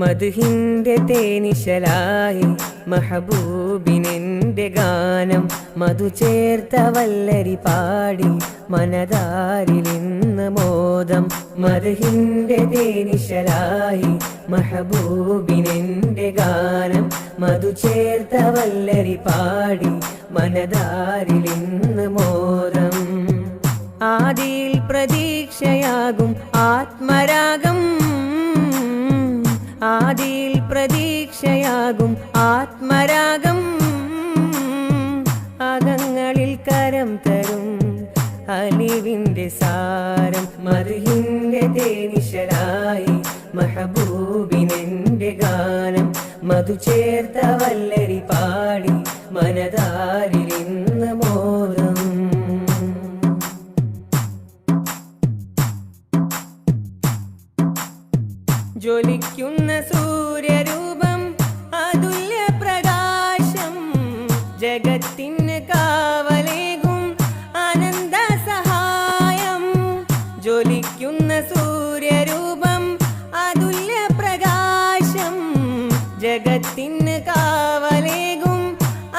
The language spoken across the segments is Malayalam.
മധുഹിന്റെ തേനിശലായി മഹബൂബിനെന്റെ ഗാനം മധു ചേർത്ത വല്ലരി പാടി മനതാരിലിന്ന് മോദം മധുഹിന്റെ തേനിശലായി മഹബൂബിനെന്റെ ഗാനം മധു ചേർത്ത വല്ലരി പാടി മനതാരിലിന്ന് മോദം. ആദിയിൽ പ്രതീക്ഷയാകും ആത്മരാഗം ആദിയിൽ പ്രതീക്ഷയാകും ആത്മരാഗം. അകങ്ങളിൽ കരം തരും അലിവിന്റെ സാരം മധുഹിന്റെ തേനിശരായി മഹബൂബിനെന്റെ ഗാനം. മധു ചേർത്ത വല്ലരി പാടി മനതാരിന്ന് മോദം ജ്വലിക്കുന്ന സൂര്യരൂപം അതുല്യ പ്രകാശം ജഗത്തിന് കാവലേകും അനന്ത സഹായം ജ്വലിക്കുന്ന സൂര്യരൂപം അതുല്യ പ്രകാശം ജഗത്തിന് കാവലേകും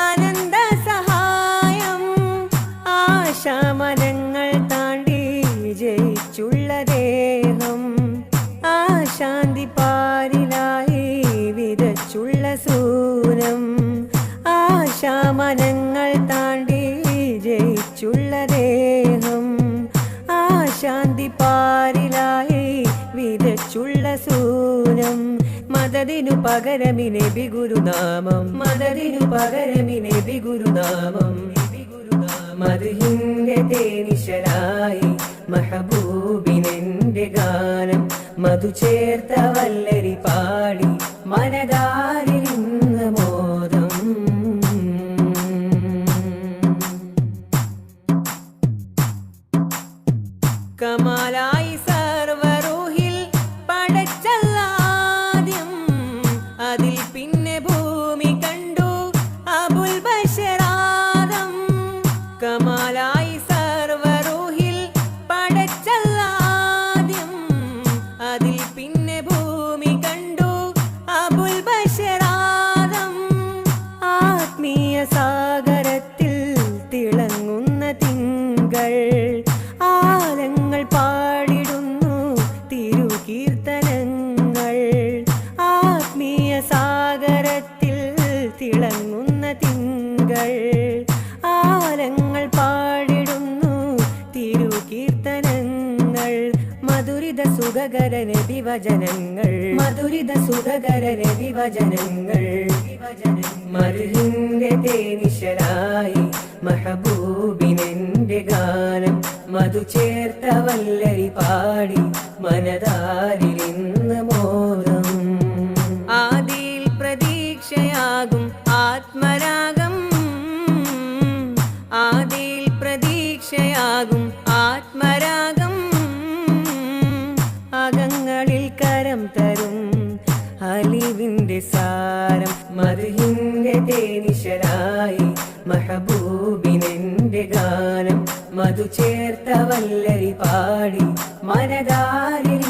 അനന്ത സഹായം ആശാമരങ്ങൾ മദതിനു പകരമിനെ ബിഗുരുനാമം. മദതിനു പകരമിനെ ബിഗുരുനാമം. മധുഹിന്റെ തേനിശലായി മഹബൂബിനെന്റെ ഗാനം. മധു ചേർത്ത വല്ലരി പാടി മനതാരിൽ ഇന്ന് മോദം. കമാലായി സാഗരത്തിൽ തിളങ്ങുന്ന തിങ്കൾ ആലങ്ങൾ പാടിടുന്നു തിരുകീർത്തനങ്ങൾ. ആത്മീയ സാഗരത്തിൽ തിളങ്ങുന്ന തിങ്കൾ ആലങ്ങൾ മധുരിത സുഖകര രവിവചനങ്ങൾ മധുരിത സുഖകര രവിവചനങ്ങൾ മരുഹിന്റെ തേനിശലായി മഹബൂബിനെന്റെ ഗാനം മധു ചേർത്ത വല്ലരി പാടി മനതാരിലിന്ന് മോദം. ആദിയിൽ പ്രതീക്ഷയാകും ആത്മരാഗം. ആദിയിൽ പ്രതീക്ഷയാകും ആത്മരാഗം. അലിവിന്റെ സാരം മധുഹിന്റെ തേനിശരായി മഹബൂബിനെന്റെ ഗാനം മധു ചേർത്ത വല്ലരി പാടി മനതാരിൽ